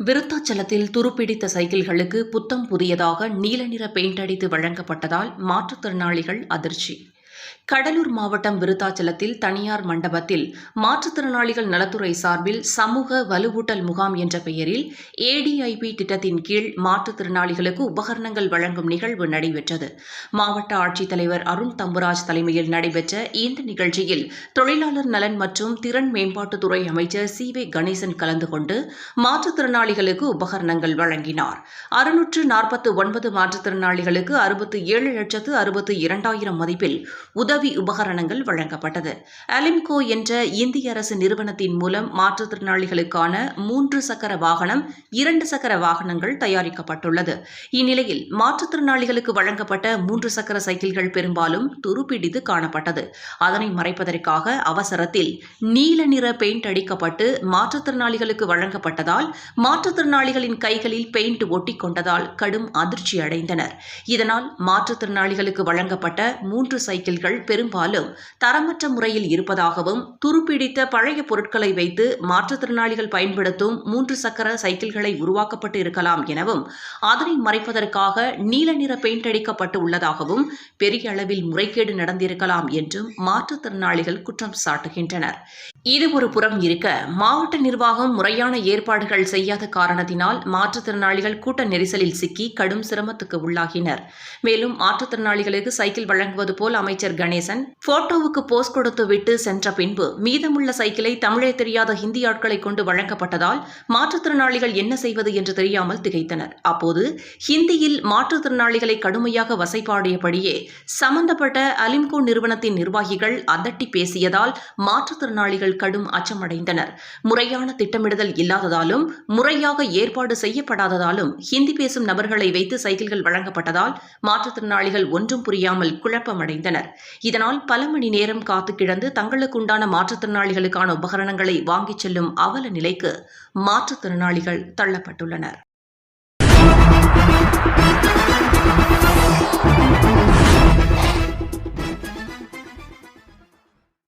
விருத்தாச்சலத்தில் துருப்பிடித்த சைக்கிள்களுக்கு புத்தம் புதியதாக நீல நிற பெயிண்ட் அடித்து வழங்கப்பட்டதால் மாற்றுத்திறனாளிகள் அதிர்ச்சி. கடலூர் மாவட்டம் விருத்தாச்சலத்தில் தனியார் மண்டபத்தில் மாற்றுத்திறனாளிகள் நலத்துறை சார்பில் சமூக வலுவூட்டல் முகாம் என்ற பெயரில் ஏடிஐபி திட்டத்தின் கீழ் மாற்றுத்திறனாளிகளுக்கு உபகரணங்கள் வழங்கும் நிகழ்வு நடைபெற்றது. மாவட்ட ஆட்சித்தலைவர் அருண் தம்புராஜ் தலைமையில் நடைபெற்ற இந்த நிகழ்ச்சியில் தொழிலாளர் நலன் மற்றும் திறன் மேம்பாட்டுத்துறை அமைச்சர் சி வே கணேசன் கலந்து கொண்டு மாற்றுத்திறனாளிகளுக்கு உபகரணங்கள் வழங்கினார். அறுநூற்று நாற்பத்து ஒன்பது மாற்றுத்திறனாளிகளுக்கு அறுபத்து ஏழு லட்சத்து அறுபத்து இரண்டாயிரம் மதிப்பில் உதவி உபகரணங்கள் வழங்கப்பட்டது. அலிம்கோ என்ற இந்திய அரசு நிறுவனத்தின் மூலம் மாற்றுத்திறனாளிகளுக்கான மூன்று சக்கர வாகனம் இரண்டு சக்கர வாகனங்கள் தயாரிக்கப்பட்டுள்ளது. இந்நிலையில் மாற்றுத்திறனாளிகளுக்கு வழங்கப்பட்ட மூன்று சக்கர சைக்கிள்கள் பெரும்பாலும் துருப்பிடித்து காணப்பட்டது. அதனை மறைப்பதற்காக அவசரத்தில் நீல நிற பெயிண்ட் அடிக்கப்பட்டு மாற்றுத்திறனாளிகளுக்கு வழங்கப்பட்டதால் மாற்றுத்திறனாளிகளின் கைகளில் பெயிண்ட் ஒட்டிக்கொண்டதால் கடும் அதிர்ச்சி அடைந்தனர் இதனால் மாற்றுத்திறனாளிகளுக்கு வழங்கப்பட்ட மூன்று சைக்கிள் சைக்கிள்கள் பெரும்பாலும் தரமற்ற முறையில் இருப்பதாகவும் துருப்பிடித்த பழைய பொருட்களை வைத்து மாற்றுத்திறனாளிகள் பயன்படுத்தும் மூன்று சக்கர சைக்கிள்களை உருவாக்கப்பட்டு இருக்கலாம் எனவும் அதனை மறைப்பதற்காக நீல நிற பெயிண்ட் அடிக்கப்பட்டு உள்ளதாகவும் பெரிய அளவில் முறைகேடு நடந்திருக்கலாம் என்றும் மாற்றுத்திறனாளிகள் குற்றம் சாட்டுகின்றனர். இது ஒரு புறம் இருக்க மாவட்ட நிர்வாகம் முறையான ஏற்பாடுகள் செய்யாத காரணத்தினால் மாற்றுத்திறனாளிகள் கூட்ட நெரிசலில் சிக்கி கடும் சிரமத்துக்கு உள்ளாகினர். மேலும் மாற்றுத்திறனாளிகளுக்கு சைக்கிள் வழங்குவது போல் அமைச்சர் கணேசன் போட்டோவுக்கு போஸ்ட் கொடுத்து விட்டு சென்ற பின்பு மீதமுள்ள சைக்கிளை தமிழே தெரியாத ஹிந்தி ஆட்களை கொண்டு வழங்கப்பட்டதால் மாற்றுத்திறனாளிகள் என்ன செய்வது என்று தெரியாமல் திகைத்தனர். அப்போது ஹிந்தியில் மாற்றுத்திறனாளிகளை கடுமையாக வசைப்பாடியபடியே சம்பந்தப்பட்ட அலிம்கோ நிறுவனத்தின் நிர்வாகிகள் அதட்டி பேசியதால் மாற்றுத்திறனாளிகள் அதிகாரிகள் கடும் அச்சமடைந்தனர். முறையான திட்டமிடுதல் இல்லாததாலும் முறையாக ஏற்பாடு செய்யப்படாததாலும் ஹிந்தி பேசும் நபர்களை வைத்து சைக்கிள்கள் வழங்கப்பட்டதால் மாற்றுத்திறனாளிகள் ஒன்றும் புரியாமல் குழப்பமடைந்தனர். இதனால் பல மணி நேரம் காத்து கிடந்து தங்களுக்குண்டான மாற்றுத்திறனாளிகளுக்கான உபகரணங்களை வாங்கிச் செல்லும் அவல நிலைக்கு மாற்றுத்திறனாளிகள் தள்ளப்பட்டுள்ளனர்.